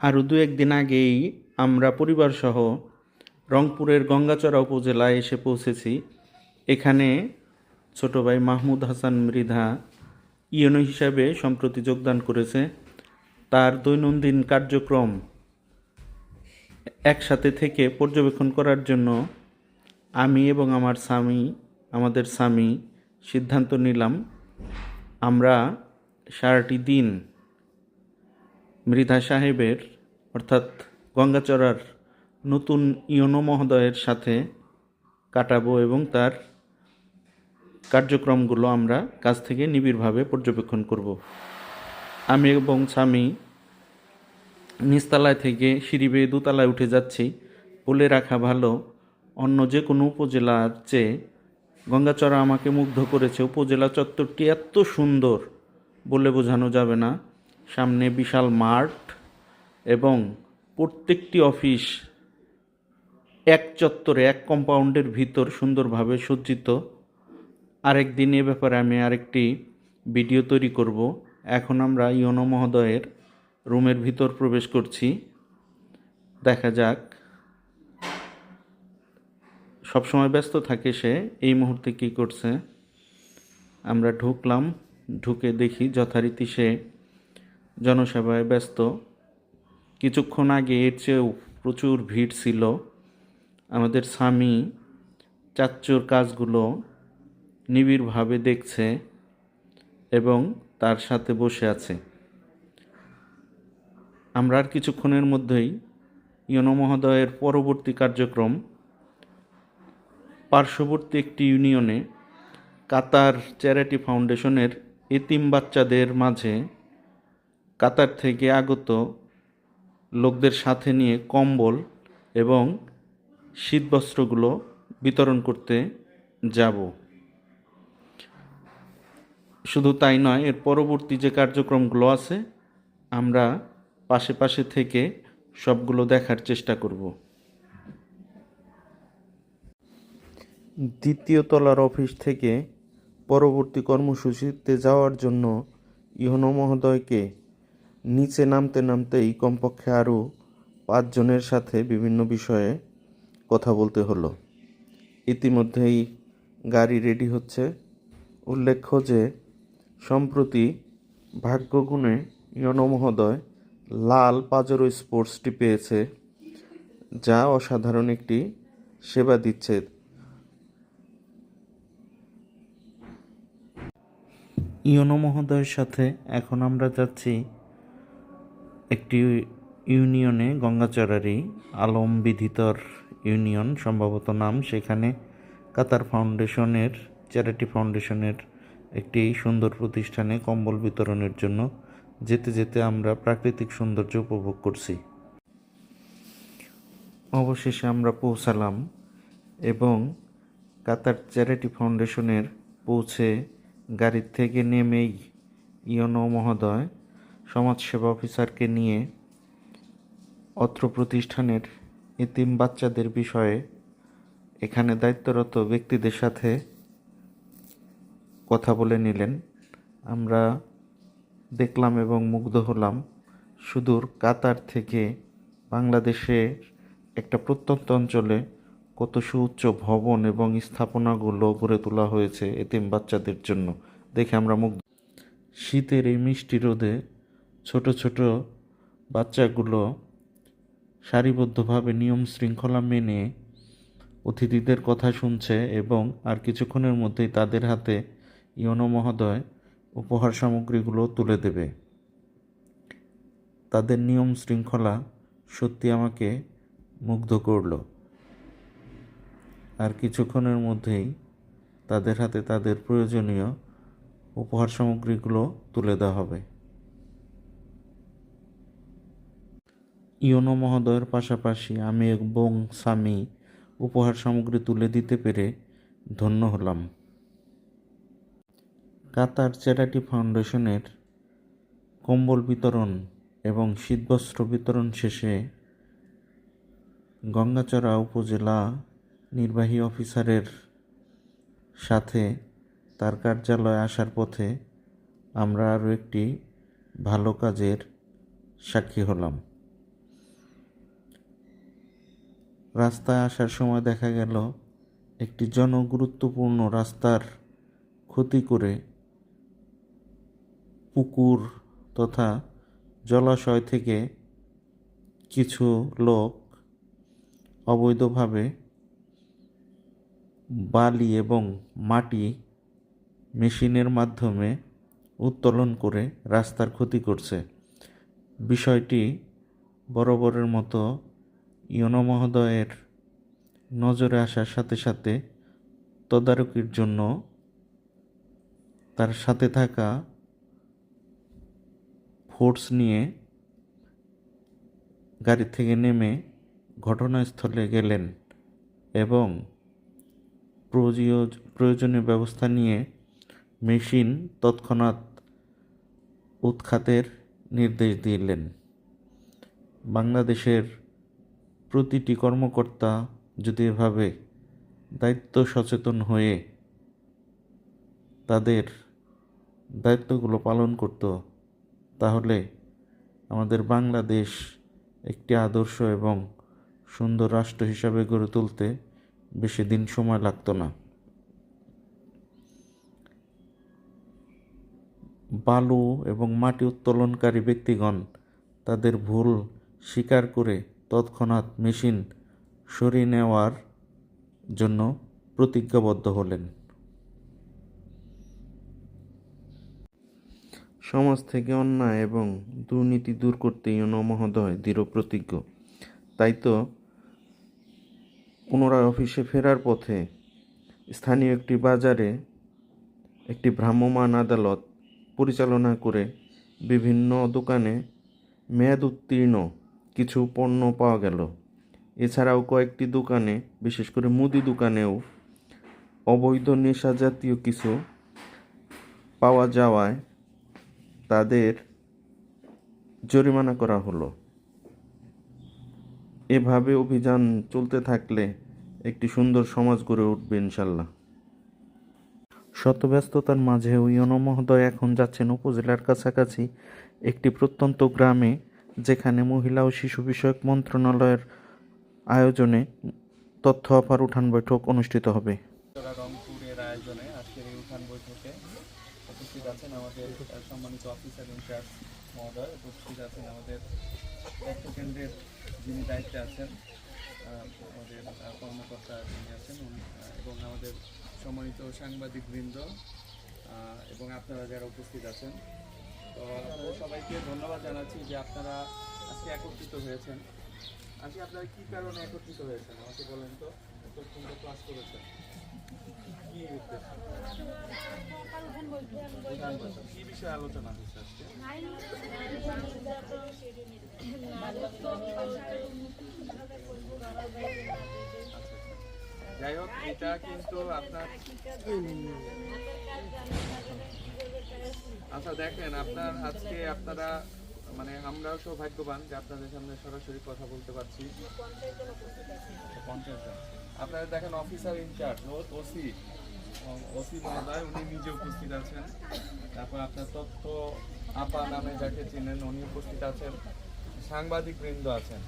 আরও দু একদিন আগেই আমরা পরিবারসহ রংপুরের গঙ্গাচড়া উপজেলায় এসে পৌঁছেছি। এখানে ছোট ভাই মাহমুদ হাসান মৃধা ইউনো হিসাবে সম্প্রতি যোগদান করেছে। তার দৈনন্দিন কার্যক্রম একসাথে থেকে পর্যবেক্ষণ করার জন্য আমি এবং আমার স্বামী, আমাদের স্বামী সিদ্ধান্ত নিলাম। আমরা সারাটি দিন মৃধা সাহেবের, অর্থাৎ গঙ্গাচড়ার নতুন ইয়নো মহোদয়ের সাথে কাটাবো এবং তার কার্যক্রমগুলো আমরা কাছ থেকে নিবিড়ভাবে পর্যবেক্ষণ করব। আমি এবং স্বামী নিচতলায় থেকে সিঁড়ি বেয়ে দোতলায় উঠে যাচ্ছি। বলে রাখা ভালো, অন্য যে কোনো উপজেলার চেয়ে গঙ্গাচড়া আমাকে মুগ্ধ করেছে। উপজেলা চত্বরটি এত সুন্দর বলে বোঝানো যাবে না। সামনে বিশাল মাঠ এবং প্রত্যেকটি অফিস এক চত্বরে, এক কম্পাউন্ডের ভিতর সুন্দরভাবে সজ্জিত। আরেক দিন এ ব্যাপারে আমি আরেকটি ভিডিও তৈরি করব। এখন আমরা ইয়নো মহোদয়ের রুমের ভিতর প্রবেশ করছি। দেখা যাক। সবসময় ব্যস্ত থাকে সে, এই মুহূর্তে কী করছে? আমরা ঢুকলাম, ঢুকে দেখি যথারীতি সে জনসেবায় ব্যস্ত। কিছুক্ষণ আগে এর চেয়েও প্রচুর ভিড় ছিল। আমাদের স্বামী চাচ্চুর কাজগুলো নিবিড়ভাবে দেখছে এবং তার সাথে বসে আছে। আমরা আর কিছুক্ষণের মধ্যেই ইয়নো মহোদয়ের পরবর্তী কার্যক্রম, পার্শ্ববর্তী একটি ইউনিয়নে কাতার চ্যারিটি ফাউন্ডেশনের এতিম বাচ্চাদের মাঝে কাতার থেকে আগত লোকদের সাথে নিয়ে কম্বল এবং শীতবস্ত্রগুলো বিতরণ করতে যাব। শুধু তাই নয়, এর পরবর্তী যে কার্যক্রমগুলো আছে, আমরা পাশে পাশে থেকে সবগুলো দেখার চেষ্টা করব। দ্বিতীয় তলার অফিস থেকে পরবর্তী কর্মসূচিতে যাওয়ার জন্য ইহনো মহোদয়কে নিচে নামতে নামতেই কমপক্ষে আরও পাঁচজনের সাথে বিভিন্ন বিষয়ে কথা বলতে হলো। ইতিমধ্যেই গাড়ি রেডি হচ্ছে। উল্লেখ্য যে, সম্প্রতি ভাগ্যগুণে ইয়নো মহোদয় লাল পাজরো স্পোর্টসটি পেয়েছে, যা অসাধারণ একটি সেবা দিচ্ছে। ইয়নো মহোদয়ের সাথে এখন আমরা যাচ্ছি একটি ইউনিয়নে গঙ্গাচড়ারি আলম বিধিতর ইউনিয়ন, সম্ভবত নাম সেখানে কাতার ফাউন্ডেশনের, চ্যারিটি ফাউন্ডেশনের একটি সুন্দর প্রতিষ্ঠানে কম্বল বিতরণের জন্য যেতে যেতে আমরা প্রাকৃতিক সৌন্দর্য উপভোগ করছি। অবশেষে আমরা পৌঁছালাম এবং কাতার চ্যারিটি ফাউন্ডেশনের পৌঁছে গাড়ির থেকে নেমেই ইয়নো মহোদয় সমাজসেবা অফিসারকে নিয়ে অত্র প্রতিষ্ঠানের এতিম বাচ্চাদের বিষয়ে এখানে দায়িত্বরত ব্যক্তিদের সাথে কথা বলে নিলেন। আমরা দেখলাম এবং মুগ্ধ হলাম। সুদূর কাতার থেকে বাংলাদেশে একটা প্রত্যন্ত অঞ্চলে কত সুউচ্চ ভবন এবং স্থাপনাগুলো গড়ে তোলা হয়েছে এতিম বাচ্চাদের জন্য। দেখে আমরা মুগ্ধ। শীতের এই মিষ্টি রোদে ছোট ছোট বাচ্চাগুলো সারিবদ্ধভাবে নিয়ম শৃঙ্খলা মেনে অতিথিদের কথা শুনছে এবং আর কিছুক্ষণের মধ্যেই তাদের হাতে ইয়নো মহোদয় উপহার সামগ্রীগুলো তুলে দেবে। তাদের নিয়ম শৃঙ্খলা সত্যি আমাকে মুগ্ধ করল। আর কিছুক্ষণের মধ্যেই তাদের হাতে তাদের প্রয়োজনীয় উপহার সামগ্রীগুলো তুলে দেওয়া হবে। ইয়নো মহোদয়ের পাশাপাশি আমি এবং স্বামী উপহার সামগ্রী তুলে দিতে পেরে ধন্য হলাম। কাতার চ্যারিটি ফাউন্ডেশনের কম্বল বিতরণ এবং শীতবস্ত্র বিতরণ শেষে গঙ্গাচড়া উপজেলা নির্বাহী অফিসারের সাথে তার কার্যালয়ে আসার পথে আমরা আরও একটি ভালো কাজের সাক্ষী হলাম। রাস্তায় আসার সময় দেখা গেল একটি জনগুরুত্বপূর্ণ রাস্তার ক্ষতি করে পুকুর তথা জলাশয় থেকে কিছু লোক অবৈধভাবে বালি এবং মাটি মেশিনের মাধ্যমে উত্তোলন করে রাস্তার ক্ষতি করছে। বিষয়টি বরাবরের মতো ইয়নো মহোদয়ের নজরে আসার সাথে সাথে তদারকির জন্য তার সাথে থাকা ফোর্স নিয়ে গাড়ি থেকে নেমে ঘটনাস্থলে গেলেন এবং প্রয়োজ- প্রয়োজনীয় ব্যবস্থা নিয়ে মেশিন তৎক্ষণাৎ উৎখাতের নির্দেশ দিলেন। বাংলাদেশের প্রতিটি কর্মকর্তা যদি এভাবে দায়িত্ব সচেতন হয়ে তাদের দায়িত্বগুলো পালন করত, তাহলে আমাদের বাংলাদেশ একটি আদর্শ এবং সুন্দর রাষ্ট্র হিসাবে গড়ে তুলতে বেশি দিন সময় লাগতো না। বালু এবং মাটি উত্তোলনকারী ব্যক্তিগণ তাদের ভুল স্বীকার করে তৎক্ষণাৎ মেশিন সরিয়ে নেওয়ার জন্য প্রতিজ্ঞাবদ্ধ হলেন। সমাজ থেকে অন্যায় এবং দুর্নীতি দূর করতে ইউনো মহোদয় দৃঢ় প্রতিজ্ঞ। তাই তো পুনরায় অফিসে ফেরার পথে স্থানীয় একটি বাজারে একটি ভ্রাম্যমাণ আদালত পরিচালনা করে বিভিন্ন দোকানে মেয়াদ উত্তীর্ণ কিছু পণ্য পাওয়া গেল। এছাড়াও কয়েকটি দোকানে, বিশেষ করে মুদি দোকানেও অবৈধ নেশা জাতীয় কিছু পাওয়া যাওয়ায় তাদের জরিমানা করা হলো। এভাবে অভিযান চলতে থাকলে একটি সুন্দর সমাজ গড়ে উঠবে ইনশাল্লাহ শতব্যস্ততার মাঝেও ইয়নো মহোদয় এখন যাচ্ছেন উপজেলার কাছাকাছি একটি প্রত্যন্ত গ্রামে যেখানে মহিলা ও শিশু বিষয়ক মন্ত্রণালয়ের আয়োজনে তথ্য অফার উঠান বৈঠক অনুষ্ঠিত হবে। আয়োজনে আজকের এই উঠান বৈঠকে উপস্থিত আছেন আমাদের সম্মানিত উপস্থিত আছেন আমাদের দায়িত্বে আছেন আমাদের কর্মকর্তা যিনি আছেন এবং আমাদের সম্মানিত সাংবাদিক বৃন্দ এবং আপনারা যারা উপস্থিত আছেন তো সবাইকে ধন্যবাদ জানাচ্ছি যে আপনারা আজকে একত্রিত হয়েছেন আজকে আপনারা কি কারণে একত্রিত হয়েছেন আমাকে বলেন তো এত সুন্দর ক্লাস করেছেন কি উদ্দেশ্য। কি বিষয়ে আলোচনা হচ্ছে আজকে। যাই হোক, এটা কিন্তু আপনার আচ্ছা দেখেন আপনার আজকে আপনারা মানে আমরাও সৌভাগ্যবান যে আপনাদের সামনে সরাসরি কথা বলতে পারছি। আপনারা দেখেন অফিসার ইনচার্জ ওসি। ওসি মহোদয় উনি নিজে উপস্থিত আছেন। তারপর আপনার তথ্য আপা নামে যাকে চেনেন উনি উপস্থিত আছেন। সাংবাদিক বৃন্দ আছেন।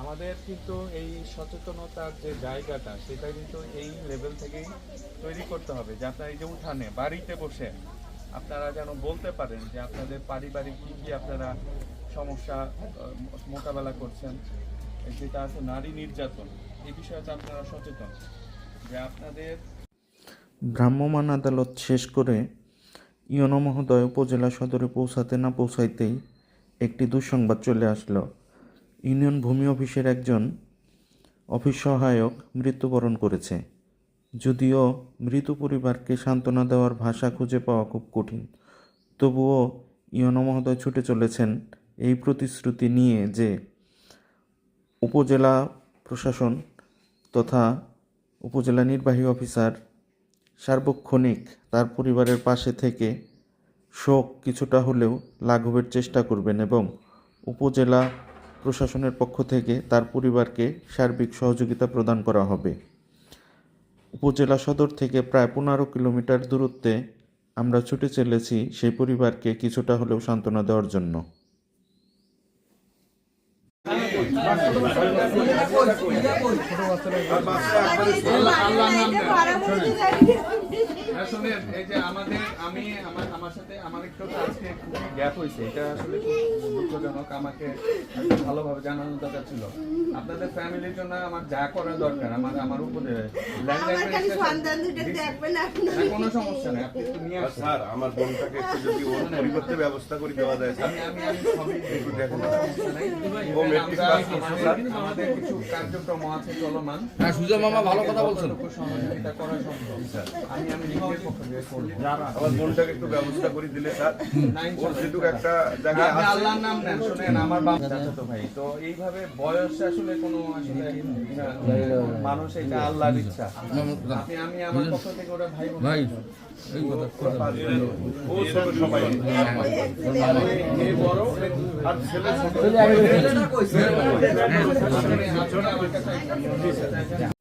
আমাদের কিন্তু এই সচেতনতার যে জায়গাটা সেটা কিন্তু এই লেভেল থেকেই তৈরি করতে হবে। যে আপনার এই যে উঠানে বাড়িতে বসে আপনারা যেন বলতে পারেন যে আপনাদের পারিবারিক কী কী আপনারা সমস্যা মোকাবেলা করছেন, যেটা আছে নারী নির্যাতন, এই বিষয়ে আপনারা সচেতন যে আপনাদের ভ্রাম্যমাণ আদালত শেষ করে ইয়নো মহোদয় উপজেলা সদরে পৌঁছাতে না পৌঁছাইতেই একটি দুঃসংবাদ চলে আসলো। ইউনিয়ন ভূমি অফিসের একজন অফিস সহায়ক মৃত্যুবরণ করেছে। যদিও মৃত পরিবারকে সান্ত্বনা দেওয়ার ভাষা খুঁজে পাওয়া খুব কঠিন। তবুও ইয়নো মহোদয় ছুটে চলেছেন এই প্রতিশ্রুতি নিয়ে যে উপজেলা প্রশাসন তথা উপজেলা নির্বাহী অফিসার সার্বক্ষণিক তার পরিবারের পাশে থেকে শোক কিছুটা হলেও লাঘবের চেষ্টা করবেন এবং উপজেলা প্রশাসনের পক্ষ থেকে তার পরিবারকে সার্বিক সহযোগিতা প্রদান করা হবে। উপজেলা সদর থেকে প্রায় পনেরো কিলোমিটার দূরত্বে আমরা ছুটে চলেছি সেই পরিবারকে কিছুটা হলেও সান্ত্বনা দেওয়ার জন্য। শোনেন, এই যে আমাদের আমি আমার আমার সাথে আমার একটু আজকে খুবই গ্যাপ হয়েছে। এটা আসলে খুব দুঃখজনক আমাকে ভালোভাবে জানানো দরকার ছিল। আপনাদের ফ্যামিলির জন্য আমার যা করা দরকার আমার উপরে কোনো সমস্যা নেই আপনি স্যার বোনটাকে একটু যদি ওর পরিবর্তে ব্যবস্থা করে দেওয়া যায় আমি আমি আমি সবই দেখব দেখুন। সমস্যা নাই। ও মেট্রিক পাস করছে, আমাদের- কিছু কার্যক্রম আছে চলমান। হ্যাঁ মামা ভালো কথা বলছেন। সহযোগিতা করা সম্ভব। আমি আমি নিজের পক্ষ থেকে করব আমার বোনটাকে একটু ব্যবস্থা করে দিলে স্যার। ওর যেটুকু একটা জায়গায় আপনি আল্লাহর নাম নেন শুনেন আমার বাপ চাচাতো ভাই তো এইভাবে বয়স আসলে কোনো আসলে মানুষ এটা আল্লাহর ইচ্ছা। আপনি আমি আমার পক্ষ থেকে ওরা ভাই ভাই এই কথা কথা ও ছোট সবাই। বড় আর ছেলে ছোট। আপনি আমার কাছে একটু-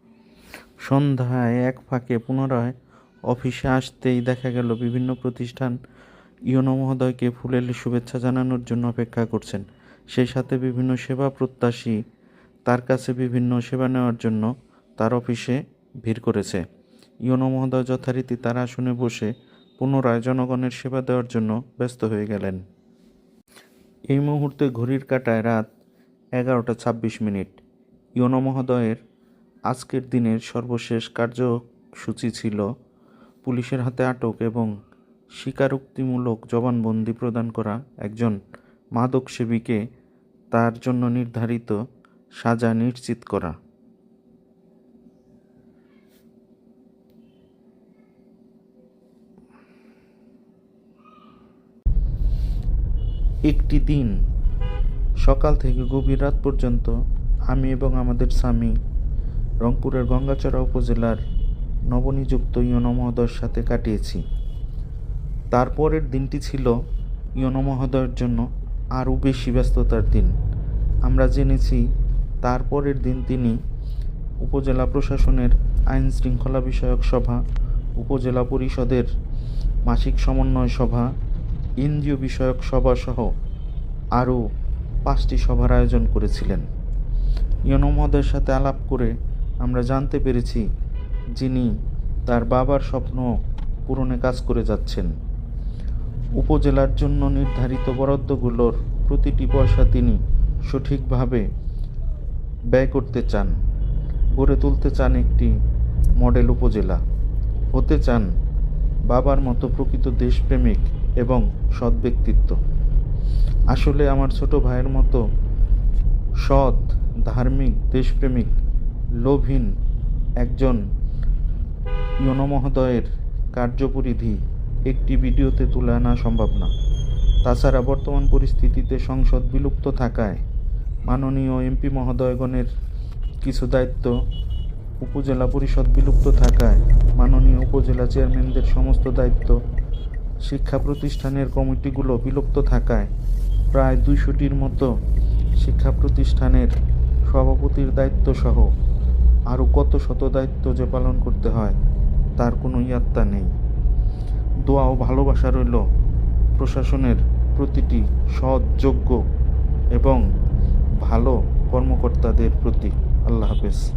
সন্ধ্যায় এক ফাঁকে পুনরায় অফিসে আসতেই দেখা গেল বিভিন্ন প্রতিষ্ঠান ইয়নো মহোদয়কে ফুলের শুভেচ্ছা জানানোর জন্য অপেক্ষা করছেন। সেই সাথে বিভিন্ন সেবা প্রত্যাশী তার কাছে বিভিন্ন সেবা নেওয়ার জন্য তার অফিসে ভিড় করেছে। ইয়নো মহোদয় যথারীতি তার আসনে বসে পুনরায় জনগণের সেবা দেওয়ার জন্য ব্যস্ত হয়ে গেলেন। এই মুহূর্তে ঘড়ির কাঁটায় রাত এগারোটা ছাব্বিশ মিনিট। ইয়নো মহোদয়ের আজকের দিনের সর্বশেষ কার্যসূচি ছিল পুলিশের হাতে আটক এবং স্বীকারোক্তিমূলক জবানবন্দি প্রদান করা একজন মাদক সেবীকে তার জন্য নির্ধারিত সাজা নিশ্চিত করা। একটি দিন, সকাল থেকে গভীর রাত পর্যন্ত আমি এবং আমাদের স্বামী রংপুরের গঙ্গাচড়া উপজেলার নবনিযুক্ত ইয়নো মহোদয়ের সাথে কাটিয়েছি। তারপরের দিনটি ছিল ইয়নো মহোদয়ের জন্য আরও বেশি ব্যস্ততার দিন। আমরা জেনেছি তারপরের দিন তিনি উপজেলা প্রশাসনের আইন শৃঙ্খলা বিষয়ক সভা, উপজেলা পরিষদের মাসিক সমন্বয় সভা, এনজিও বিষয়ক সভা সহ আরও পাঁচটি সভার আয়োজন করেছিলেন। ইয়নো মহোদয়ের সাথে আলাপ করে আমরা জানতে পেরেছি যিনি তার বাবার স্বপ্ন পূরণে কাজ করে যাচ্ছেন। উপজেলার জন্য নির্ধারিত বরাদ্দগুলোর প্রতিটি পয়সা তিনি সঠিকভাবে ব্যয় করতে চান। গড়ে তুলতে চান একটি মডেল উপজেলা। হতে চান বাবার মতো প্রকৃত দেশপ্রেমিক এবং সৎ ব্যক্তিত্ব। আসলে আমার ছোট ভাইয়ের মতো সৎ, ধার্মিক, দেশপ্রেমিক, লোভহীন একজন ইয়নো মহোদয়ের কার্যপরিধি একটি ভিডিওতে তুলে আনা সম্ভব না। তাছাড়া বর্তমান পরিস্থিতিতে সংসদ বিলুপ্ত থাকায় মাননীয় এমপি মহোদয়গণের কিছু দায়িত্ব উপজেলা পরিষদ বিলুপ্ত থাকায় মাননীয় উপজেলা চেয়ারম্যানদের সমস্ত দায়িত্ব শিক্ষা প্রতিষ্ঠানের কমিটিগুলো বিলুপ্ত থাকায় প্রায় দুইশোটির মতো শিক্ষা প্রতিষ্ঠানের সভাপতির দায়িত্ব সহ আরও কত শত দায়িত্ব যে পালন করতে হয় তার কোনো ইয়াত্তা নেই। দোয়া ও ভালোবাসা রইল প্রশাসনের প্রতিটি সৎযোগ্য এবং ভালো কর্মকর্তাদের প্রতি। আল্লাহ হাফেজ।